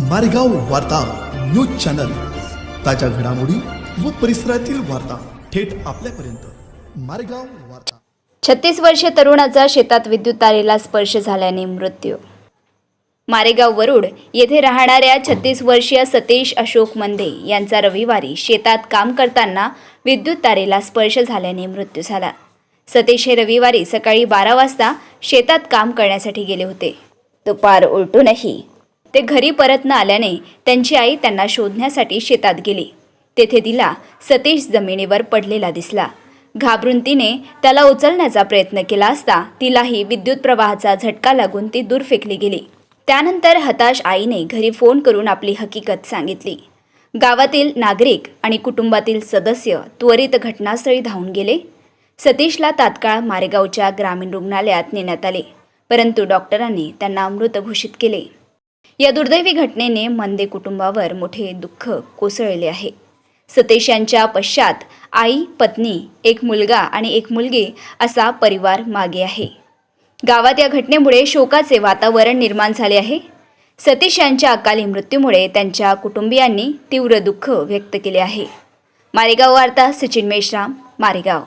मारेगाव वार्ता news channel. ताज्या घडामोडी व परिसरातील वार्ता थेट आपल्यापर्यंत. मारेगाव वार्ता. छत्तीस वर्षीय तरुणाचा शेतात विद्युत तारेला स्पर्श झाल्याने मृत्यू. मारेगाव वरुड येथे राहणाऱ्या छत्तीस वर्षीय सतीश अशोक मंदे यांचा रविवारी शेतात काम करताना विद्युत तारेला स्पर्श झाल्याने मृत्यू झाला. सतीश हे रविवारी सकाळी बारा वाजता शेतात काम करण्यासाठी गेले होते. दुपार उलटूनही ते घरी परत न आल्याने त्यांची आई त्यांना शोधण्यासाठी शेतात गेली. तेथे तिला सतीश जमिनीवर पडलेला दिसला. घाबरून तिने त्याला उचलण्याचा प्रयत्न केला असता तिलाही विद्युत प्रवाहाचा झटका लागून ती दूर फेकली गेली. त्यानंतर हताश आईने घरी फोन करून आपली हकीकत सांगितली. गावातील नागरिक आणि कुटुंबातील सदस्य त्वरित घटनास्थळी धावून गेले. सतीशला तात्काळ मारेगावच्या ग्रामीण रुग्णालयात नेण्यात आले परंतु डॉक्टरांनी त्यांना मृत घोषित केले. या दुर्दैवी घटनेने मंदे कुटुंबावर मोठे दुःख कोसळले आहे. सतेश यांच्या पश्चात आई पत्नी एक मुलगा आणि एक मुलगी असा परिवार मागे आहे. गावात या घटनेमुळे शोकाचे वातावरण निर्माण झाले आहे. सतीश यांच्या अकाली मृत्यूमुळे त्यांच्या कुटुंबियांनी तीव्र दुःख व्यक्त केले आहे. मारेगाव वार्ता सचिन मेश्राम मारेगाव.